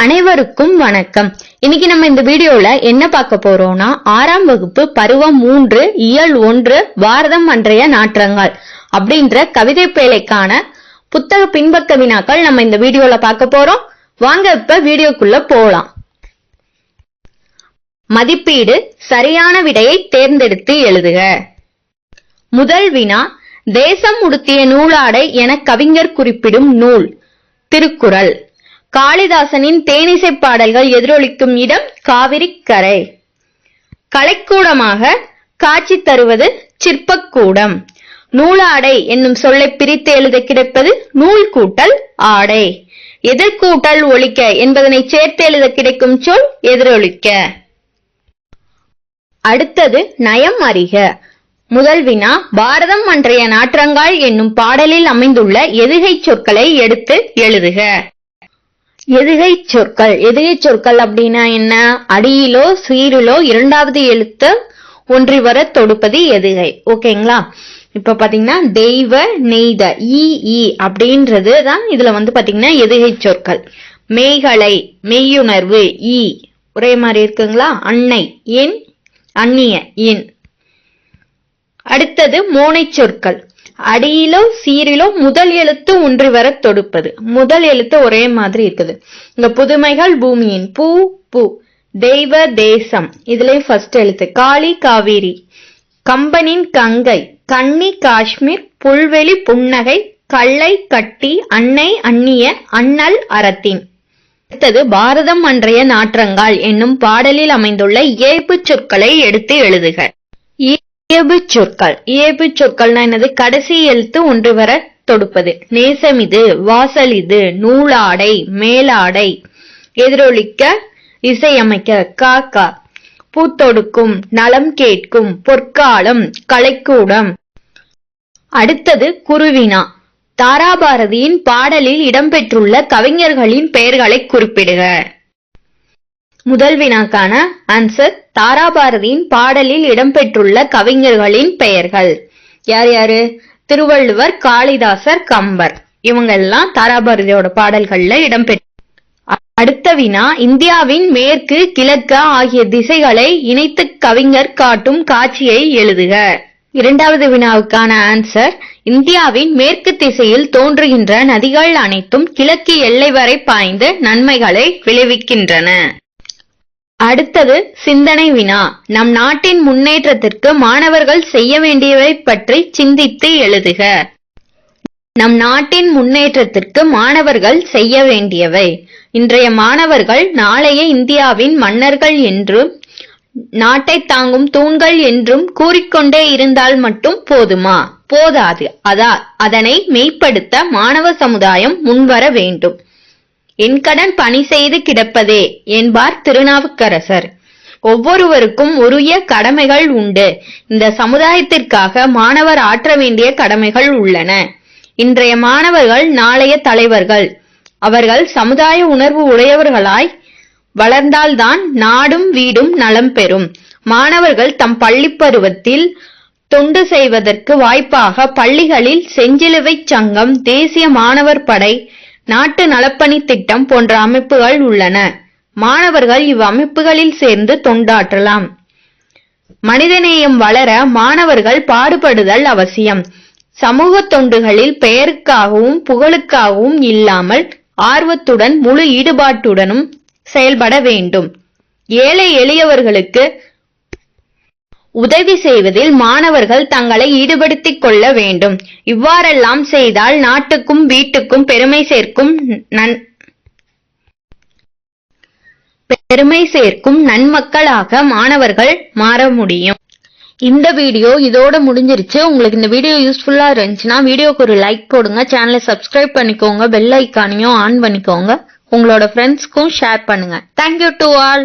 அனைவருக்கும் வணக்கம். இன்னைக்கு நம்ம இந்த வீடியோல என்ன பார்க்க போறோம்னா ஆறாம் வகுப்பு பருவம் மூன்று இயல் ஒன்று பாரதம் அன்றைய நாற்றங்கள் அப்படின்ற கவிதை பேழைக்கான புத்தக பின்பக்க வினாக்கள் நம்ம இந்த வீடியோல பார்க்க போறோம். வாங்க இப்ப வீடியோக்குள்ள போலாம். மதிப்பீடு சரியான விடையை தேர்ந்தெடுத்து எழுதுக. முதல் வினா தேசம் உடுத்திய நூலாடை என கவிஞர் குறிப்பிடும் நூல் திருக்குறள். காளிதாசனின் தேனிசை பாடல்கள் எதிரொலிக்கும் இடம் காவிரி கரை கலைக்கூடமாக காட்சி தருவது சிற்பக்கூடம். நூலாடை என்னும் சொல்லை பிரித்து எழுத கிடைப்பது நூல் கூட்டல் ஆடை. எதிர்கூட்டல் ஒழிக்க என்பதனை சேர்த்து எழுத கிடைக்கும் சொல் எதிரொலிக்க. அடுத்தது நயம் அறிக. முதல் வினா பாரதம் அன்றைய நாற்றங்கால் என்னும் பாடலில் அமைந்துள்ள எதுகை சொற்களை எடுத்து எழுதுக. எதுகை சொற்கள்? எதுகை சொற்கள் அப்படின்னா என்ன? அடியிலோ சீரிலோ இரண்டாவது எழுத்து ஒன்றி வர தொடுப்பது எதுகை. ஓகேங்களா இப்ப பாத்தீங்கன்னா தெய்வ நெய்த ஈ அப்படின்றது தான் இதுல வந்து பாத்தீங்கன்னா எதுகை சொற்கள். மெய்களை மெய்யுணர்வு ஈ. ஒரே மாதிரி இருக்குங்களா? அன்னை என் அந்நிய என் அடுத்தது மோனை சொற்கள். அடியிலோ சீரிலோ முதல் எழுத்து ஒன்றி வர தொடுப்பது. முதல் எழுத்து ஒரே மாதிரி இருக்குது. இங்க புதுமைகள் பூமியின் பூ பூ. தெய்வ தேசம். இதுலயும் ஃபர்ஸ்ட் எழுத்து. காளி காவேரி. கம்பனின் கங்கை. கன்னி காஷ்மீர். புல்வெளி புன்னகை. கள்ளை கட்டி. அன்னை அந்நிய அண்ணல் அறத்தின். அடுத்தது பாரதம் அன்றைய நாற்றங்கால் என்னும் பாடலில் அமைந்துள்ள ஏப்புச் சொற்களை எடுத்து எழுதுக. இயல்பு சொற்கள். இயல்பு சொற்கள்னா என்னது? கடைசி எழுத்து ஒன்று வர தொடுப்பது. நேசம் இது வாசல் இது நூலாடை மேலாடை. எதிரொலிக்க இசையமைக்க காக்கா. பூத்தொடுக்கும் நலம் கேட்கும் பொற்காலம் கலைக்கூடம். அடுத்தது குருவினா. தாராபாரதியின் பாடலில் இடம்பெற்றுள்ள கவிஞர்களின் பெயர்களை குறிப்பிடுக. முதல் வினாக்கான ஆன்சர் தாராபாரதியின் பாடலில் இடம்பெற்றுள்ள கவிஞர்களின் பெயர்கள். யார் யாரு? திருவள்ளுவர் காளிதாசர் கம்பர். இவங்கெல்லாம் தாராபாரதியோட பாடல்கள்ல இடம்பெற்ற அடுத்த வினா இந்தியாவின் மேற்கு கிழக்கு ஆகிய திசைகளை இணைத்து கவிஞர் காட்டும் காட்சியை எழுதுக. இரண்டாவது வினாவுக்கான ஆன்சர் இந்தியாவின் மேற்கு திசையில் தோன்றுகின்ற நதிகள் அனைத்தும் கிழக்கு எல்லை வரை பாய்ந்து நன்மைகளை விளைவிக்கின்றன. அடுத்தது சிந்தனை வினா. நம் நாட்டின் முன்னேற்றத்திற்கு மாணவர்கள் செய்ய வேண்டியவை பற்றி சிந்தித்து எழுதுக. நம் நாட்டின் முன்னேற்றத்திற்கு மாணவர்கள் செய்ய வேண்டியவை. இன்றைய மாணவர்கள் நாளைய இந்தியாவின் மன்னர்கள் என்றும் நாட்டை தாங்கும் தூண்கள் என்றும் கூறிக்கொண்டே இருந்தால் மட்டும் போதுமா? போதாது. அதா அதனை மெய்ப்படுத்த மாணவ சமுதாயம் முன்வர வேண்டும். என் கடன் பணி செய்து கிடப்பதே என்பார் திருநாவுக்கரசர். ஒவ்வொருவருக்கும் உரிய கடமைகள் உண்டு. இந்த சமுதாயத்திற்காக மாணவர் ஆற்ற வேண்டிய கடமைகள் உள்ளன. இன்றைய மாணவர்கள் நாளைய தலைவர்கள். அவர்கள் சமுதாய உணர்வு உடையவர்களாய் வளர்ந்தால்தான் நாடும் வீடும் நலம் பெறும். மாணவர்கள் தம் பள்ளி பருவத்தில் தொண்டு செய்வதற்கு வாய்ப்பாக பள்ளிகளில் செஞ்சிலுவை சங்கம் தேசிய மாணவர் படை நாட்டு நலப்பணி திட்டம் போன்ற அமைப்புகள் உள்ளன. மாணவர்கள் இவ்வமைப்புகளில் சேர்ந்து தொண்டாற்றலாம். மனிதநேயம் வளர மாணவர்கள் பாடுபடுதல் அவசியம். சமூக தொண்டுகளில் பெயருக்காகவும் புகழுக்காகவும் இல்லாமல் ஆர்வத்துடன் முழு ஈடுபாட்டுடனும் செயல்பட வேண்டும். ஏழை எளியவர்களுக்கு உதவி செய்வதில் மாணவர்கள் தங்களை ஈடுபடுத்திக் கொள்ள வேண்டும். இவ்வாறெல்லாம் செய்தால் நாட்டுக்கும் வீட்டுக்கும் பெருமை சேர்க்கும் நன் பெருமை சேர்க்கும் நன்மக்களாக மாணவர்கள் மாற முடியும். இந்த வீடியோ இதோட முடிஞ்சிருச்சு. உங்களுக்கு இந்த வீடியோ யூஸ்ஃபுல்லா இருந்துச்சுன்னா வீடியோக்கு ஒரு லைக் போடுங்க. சேனலை சப்ஸ்கிரைப் பண்ணிக்கோங்க. பெல் ஐக்கானையும் ஆன் பண்ணிக்கோங்க. உங்களோட ஃப்ரெண்ட்ஸ்க்கும் ஷேர் பண்ணுங்க. Thank you to all